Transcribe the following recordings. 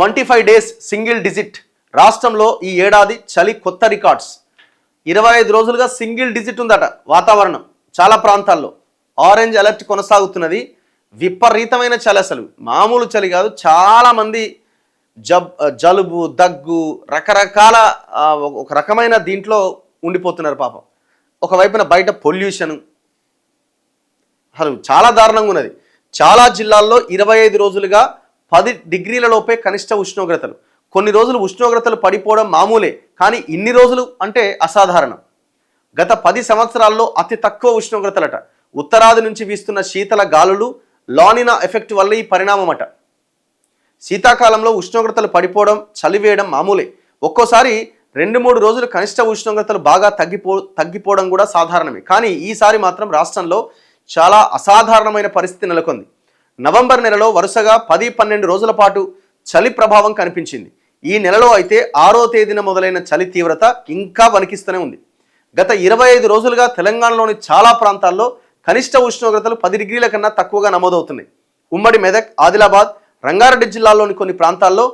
Twenty five days single digit. రాష్ట్రంలో ఈ ఏడాది చలి కొత్త రికార్డ్స్. ఇరవై ఐదు రోజులుగా సింగిల్ డిజిట్ ఉందట వాతావరణం చాలా ప్రాంతాల్లో. ఆరెంజ్ అలర్ట్ కొనసాగుతున్నది. విపరీతమైన చలి అసలు. మామూలు చలి కాదు చాలామంది జబ్ జలుబు దగ్గు రకరకాల ఒక- ఒక రకమైన దీంట్లో ఉండిపోతున్నారు పాపం. ఒకవైపున బయట పొల్యూషన్. అసలు చాలా దారుణంగా ఉన్నది. చాలా జిల్లాల్లో ఇరవై ఐదు రోజులుగా పది డిగ్రీల లోపే కనిష్ట ఉష్ణోగ్రతలు. కొన్ని రోజులు ఉష్ణోగ్రతలు పడిపోవడం మామూలే కానీ ఇన్ని రోజులు అంటే అసాధారణం. గత పది సంవత్సరాల్లో అతి తక్కువ ఉష్ణోగ్రతలట. ఉత్తరాది నుంచి వీస్తున్న శీతల గాలులు లానినా ఎఫెక్ట్ వల్ల ఈ పరిణామమట. శీతాకాలంలో ఉష్ణోగ్రతలు పడిపోవడం చలివేయడం మామూలే. ఒక్కోసారి రెండు మూడు రోజులు కనిష్ట ఉష్ణోగ్రతలు బాగా తగ్గిపో తగ్గిపోవడం కూడా సాధారణమే. కానీ ఈసారి మాత్రం రాష్ట్రంలో చాలా అసాధారణమైన పరిస్థితి నెలకొంది. నవంబర్ నెలలో వరుసగా పది పన్నెండు రోజుల పాటు చలి ప్రభావం కనిపించింది. ఈ నెలలో అయితే ఆరో తేదీన మొదలైన చలి తీవ్రత ఇంకా వణికిస్తూనే ఉంది. గత ఇరవై ఐదు రోజులుగా తెలంగాణలోని చాలా ప్రాంతాల్లో కనిష్ట ఉష్ణోగ్రతలు పది డిగ్రీల కన్నా తక్కువగా నమోదవుతున్నాయి. ఉమ్మడి మెదక్ ఆదిలాబాద్ రంగారెడ్డి జిల్లాలోని కొన్ని ప్రాంతాల్లో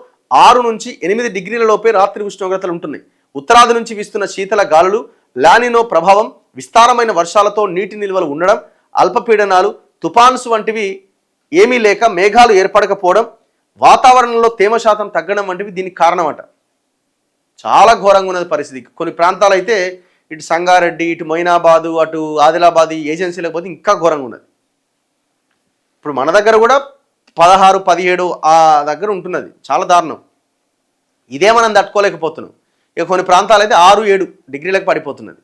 ఆరు నుంచి ఎనిమిది డిగ్రీల లోపే రాత్రి ఉష్ణోగ్రతలు ఉంటున్నాయి. ఉత్తరాది నుంచి వీస్తున్న శీతల గాలులు లానినో ప్రభావం విస్తారమైన వర్షాలతో నీటి నిల్వలు ఉండడం అల్పపీడనాలు తుపాన్స్ వంటివి ఏమీ లేక మేఘాలు ఏర్పడకపోవడం వాతావరణంలో తేమ శాతం తగ్గడం వంటివి దీనికి కారణమట. చాలా ఘోరంగా ఉన్నది పరిస్థితి. కొన్ని ప్రాంతాలు అయితే ఇటు సంగారెడ్డి ఇటు మొయినాబాదు అటు ఆదిలాబాద్ ఏజెన్సీలకు పోతే ఇంకా ఘోరంగా ఉన్నది. ఇప్పుడు మన దగ్గర కూడా పదహారు పదిహేడు ఆ దగ్గర ఉంటున్నది. చాలా దారుణం. ఇదే మనం తట్టుకోలేకపోతున్నాం. ఇక కొన్ని ప్రాంతాలు అయితే ఆరు ఏడు డిగ్రీలకు పడిపోతున్నది.